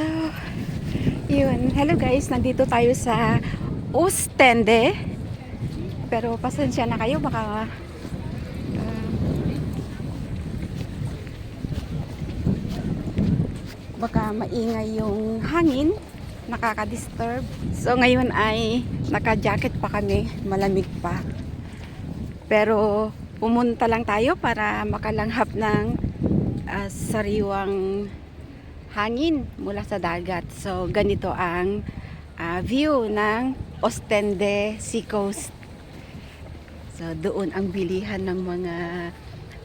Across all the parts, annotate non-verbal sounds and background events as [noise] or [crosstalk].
So, yun. Hello guys, nandito tayo sa Ostende. Pero pasensya na kayo, baka... ah, baka maingay yung hangin, nakaka-disturb. So ngayon ay naka-jacket pa kami, malamig pa. Pero pumunta lang tayo para makalanghap ng ah, sariwang hangin mula sa dagat. So ganito ang ah, view ng Ostende Seacoast. So doon ang bilihan ng mga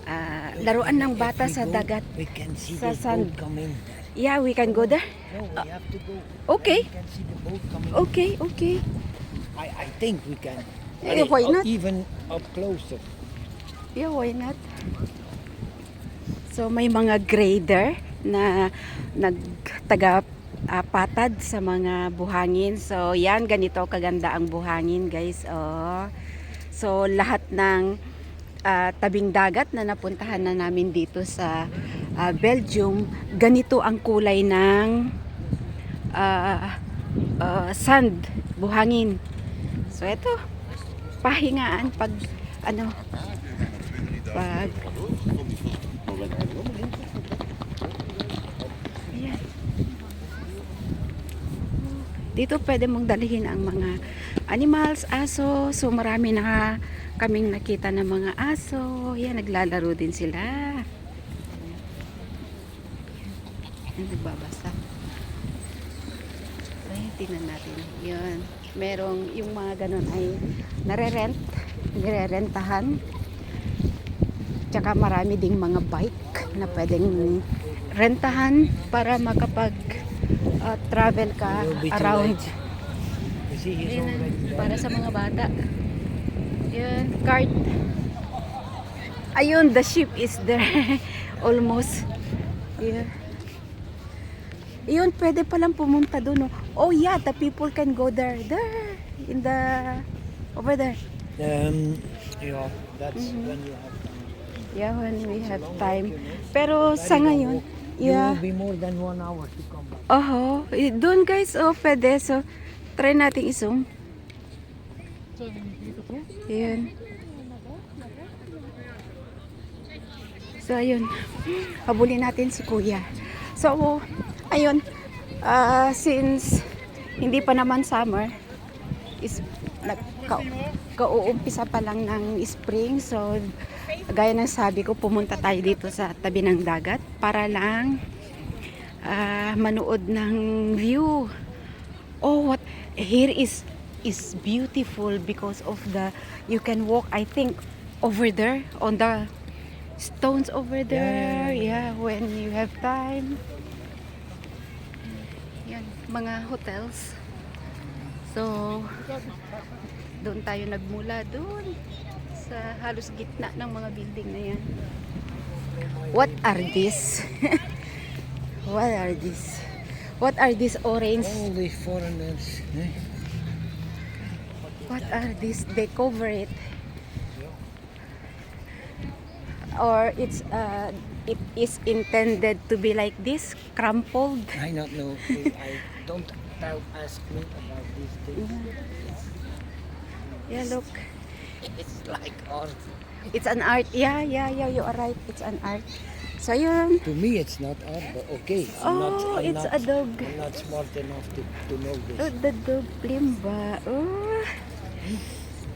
ah, laruan ng bata sa dagat. We can see Sa the sand. boat coming. Yeah, we can go there. No, we have to go. okay. We can see the boat coming. Okay, okay. I, I think we can. Allee, why uh, not? Even up closer. Yeah, why not? So may mga grader na nagtaga ah, patad sa mga buhangin. So yan, ganito kaganda ang buhangin guys. Oh. So lahat ng ah, tabing dagat na napuntahan na namin dito sa ah, Belgium, ganito ang kulay ng ah, ah, sand, buhangin. So ito, pahingaan pag ano pag Ayan. Dito pwede mong dalhin ang mga animals, aso. So marami na kaming nakita ng mga aso. Yan, naglalaro din sila. Yan, nagbabasa. Yan, tingnan natin. Yun. Merong, yung mga ganun ay nare-rent. Nire-rentahan. Tsaka marami ding mga bike na pwedeng rentahan para makapag uh, travel ka around. para sa mga bata. Yun, cart. Ayun, the ship is there. [laughs] Almost. Yeah. Yun, pwede palang pumunta doon. Oh. oh yeah, the people can go there. There. In the... Over there. Um, yeah, that's Mhm. when you have time. Yeah, when we have time. Pero sa ngayon, yeah. will be more than one hour to. Oho, doon guys, oh, pwede. So, try nating isum. Ayun. So, ayun. Habulin natin si kuya. So, ayun. ah, since hindi pa naman summer, is nag, ka, pa lang ng spring. So, gaya ng sabi ko, pumunta tayo dito sa tabi ng dagat para lang ah, manood ng view. Oh, what here is is beautiful because of the you can walk I think over there on the stones over there. Yeah, when you have time. Yan, mga hotels. So, doon tayo nagmula doon sa halos gitna ng mga building na yan. What are these? [laughs] What are these? What are these orange? These foreigners. Eh? What are these? They cover it. Or it's uh it is intended to be like this, crumpled. I don't know. [laughs] I don't ask me about these things. Yeah, look. It's like art. It's an art. Yeah, yeah, yeah, you are right. It's an art. So yun. To me, it's not art, but okay. I'm not, Oh, I'm it's not, a dog. I'm not smart enough to, to know this. Oh, the dog limba. Oh.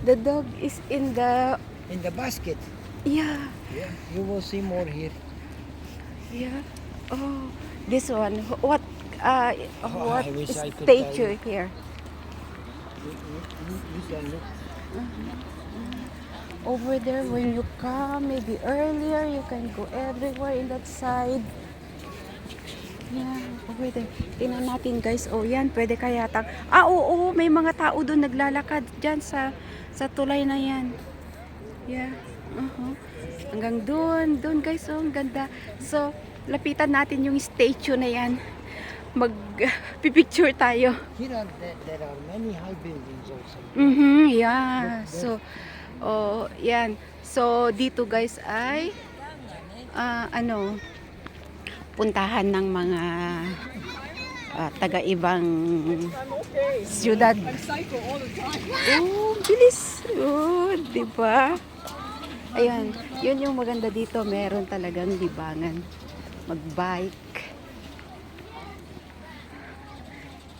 The dog is in the In the basket, yeah, yeah, you will see more here. yeah. Oh, this one. What uh Oh, what I statue here? You, you, you- can look. Over there when you come maybe earlier you can go everywhere in that side. Yeah over there. Tingnan natin guys. Oh yan pwede kaya tang ah oo, may mga tao doon naglalakad dyan sa sa tulay na yan. Yeah uh hanggang doon doon guys. Oh ang ganda. So lapitan natin yung statue na yan. Mag pipicture tayo. Here are there, there are many high buildings also. Mhm, yeah. Look there. So, oh, yan. So, dito guys ay ah, ano puntahan ng mga ah, taga-ibang siyudad. Oh, bilis. Oh, di ba? Ayun, yun yung maganda dito. Meron talagang libangan. Mag-bike.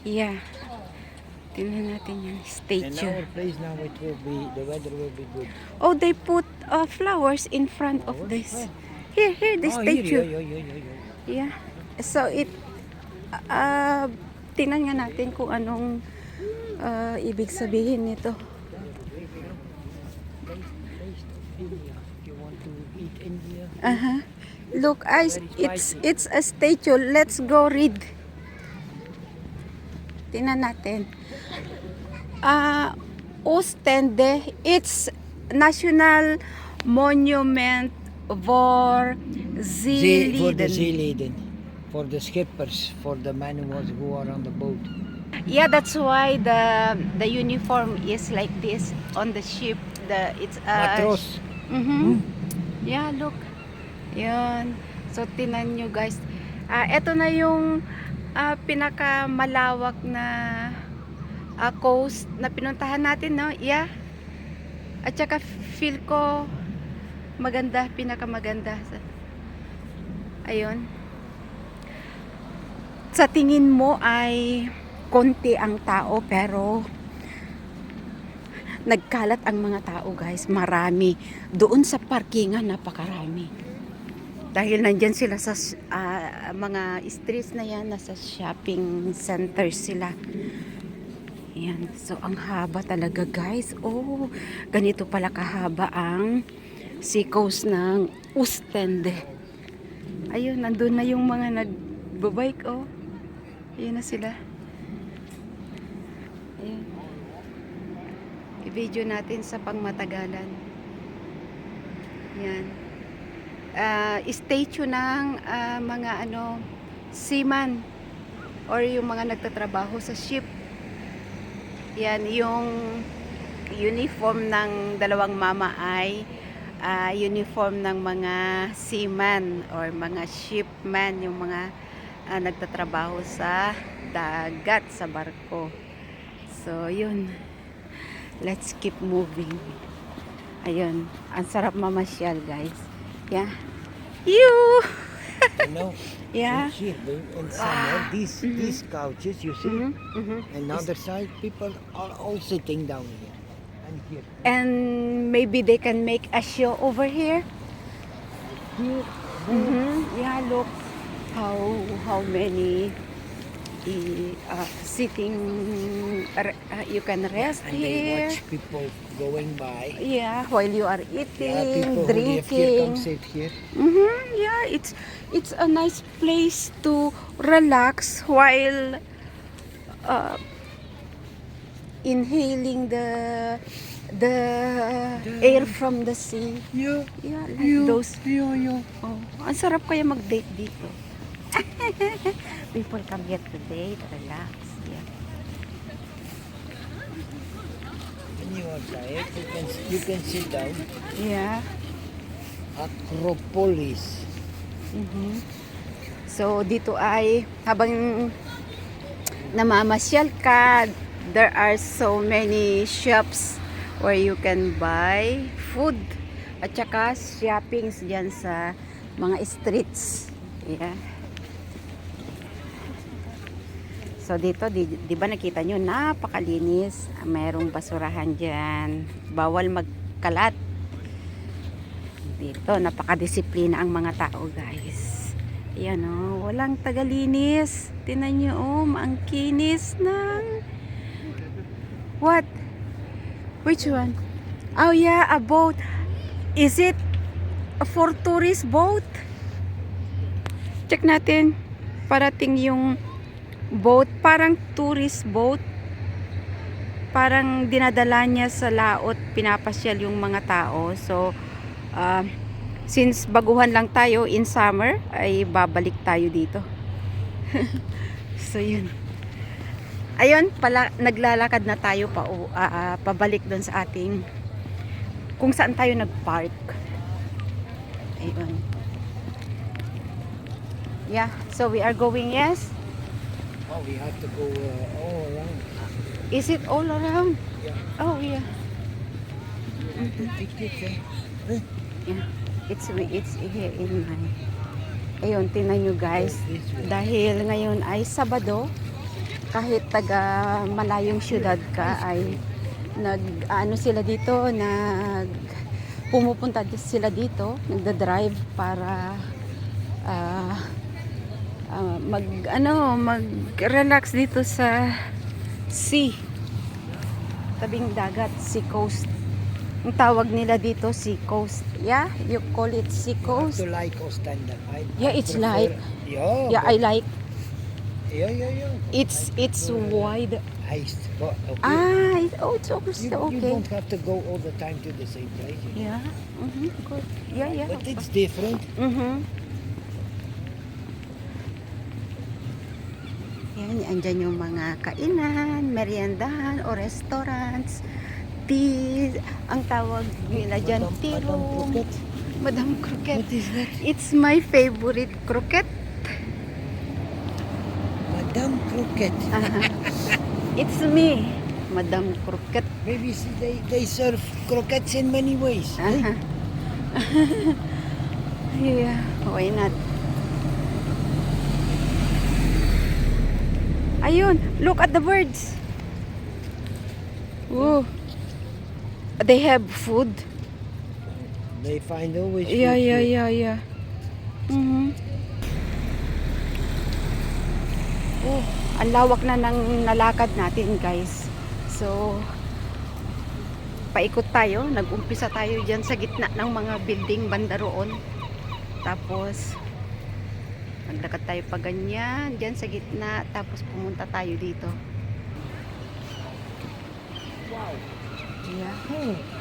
Yeah. Tingnan natin yung And statue. our place now it will be the weather will be good. Oh, they put uh, flowers in front of Flowers? this. Where? Here, here, the oh, statue. Here, yeah, yeah, yeah, yeah. So it uh, tingnan nga natin kung anong uh, ibig sabihin nito. India? Uh-huh. Look, I, it's it's a statue. Let's go read. Tingnan natin. Ah, Ostende, it's National Monument for Zee- for the. Zeeleden. For the skippers, for the men who was who are on the boat. Yeah, that's why the the uniform is like this on the ship. The it's uh, Matros. Mhm. Yeah, look. Yan. So, tinan nyo guys. Ah, eto na yung ah, pinakamalawak na ah, coast na pinuntahan natin, no? Yeah. At saka feel ko maganda, pinakamaganda. Ayun. Sa tingin mo ay konti ang tao pero nagkalat ang mga tao guys marami doon sa parkingan napakarami dahil nandyan sila sa ah, mga streets na yan nasa shopping centers sila. Yan so ang haba talaga guys. Oh ganito pala kahaba ang seacoast ng Ostende. Ayun nandun na yung mga nagbabike oh. Ayun na sila. Ayun. I-video natin sa pangmatagalan. Yan. Ah, statue ng ah, mga ano seaman or yung mga nagtatrabaho sa ship. Yan yung uniform ng dalawang mama ay ah, uniform ng mga seaman or mga shipman yung mga ah, nagtatrabaho sa dagat sa barko. So, yun. Let's keep moving. Ayun. Ang sarap mamasyal, guys. Yeah. You! You know, [laughs] Yeah. in here, they- in summer, these these couches you see, Mhm, mhm. and other side people are all sitting down here and here. And maybe they can make a show over here. Here, Mhm. Yeah, look how how many eh, uh, sitting uh, you can rest and here. watch people going by. Yeah, while you are Yeah, eating, here drinking. come sit here. Mhm, yeah, it's it's a nice place to relax while uh, inhaling the the air from the sea. Yeah, Yeah, like those. yeah, yeah. Oh, ang sarap kaya mag-date dito. [laughs] People come here to date, relax. Yeah. When you are tired, you can you can sit down. Yeah. Acropolis. Mhm. So dito ay habang namamasyal ka, there are so many shops where you can buy food at saka shoppings diyan sa mga streets. Yeah. So dito, di, di ba nakita nyo, napakalinis. Mayroong basurahan dyan. Bawal magkalat. Dito, napakadisiplina ang mga tao, guys. Ayan o, walang tagalinis. Tinan nyo, oh, ang kinis ng... What? Which one? Oh yeah, a boat. Is it for tourist boat? Check natin. Parating yung boat. Parang tourist boat. Parang dinadala niya sa laot. Pinapasyal yung mga tao. So, ah, since baguhan lang tayo in summer, ay babalik tayo dito. [laughs] so, yun. Ayun, pala, naglalakad na tayo pa, ah, ah, pabalik doon sa ating kung saan tayo nag-park. Ayun. Yeah, so we are going, yes? Oh, we have to go uh, all around. Is it all around? Yeah. Oh, yeah. Yeah. It's, it's here in my... Ayun, tingnan nyo guys. Dahil ngayon ay Sabado, kahit taga malayong syudad ka ay nag ano sila dito nag pumupunta sila dito nagda-drive para ah, ah, mag ano mag-relax dito sa sea tabing dagat sea coast ang tawag nila dito sea coast yeah you call it sea You coast like. I Yeah, it's prefer- like- Yeah, yeah I like yeah, yeah, yeah. it's I it's prefer wide Iced, but okay. Ah, it- oh, it's okay. you, you okay. don't have to go all the time to the same place. you know. Yeah. Mm-hmm. Good. Yeah, yeah. But it's different. Mm-hmm. Yan, andyan yung mga kainan, meriendahan, o restaurants, tea, ang tawag nila dyan, Madam- tea Madam room. Croquette. Madam Croquette. What is that? It's my favorite croquette. Madame Croquette. It's me, Madam Croquette. Maybe they, they serve croquettes in many ways. eh? Aha. [laughs] yeah, why not? Ayun, look at the birds. Whoa. They have food. They find always Yeah, food yeah, here. yeah, yeah. Mhm. Oh, ang lawak na ng nalakad natin, guys. So, paikot tayo. Nag-umpisa tayo dyan sa gitna ng mga building banda roon. Tapos, naglakad tayo pa ganyan, dyan sa gitna. Tapos, pumunta tayo dito. Wow. Yeah. Hmm.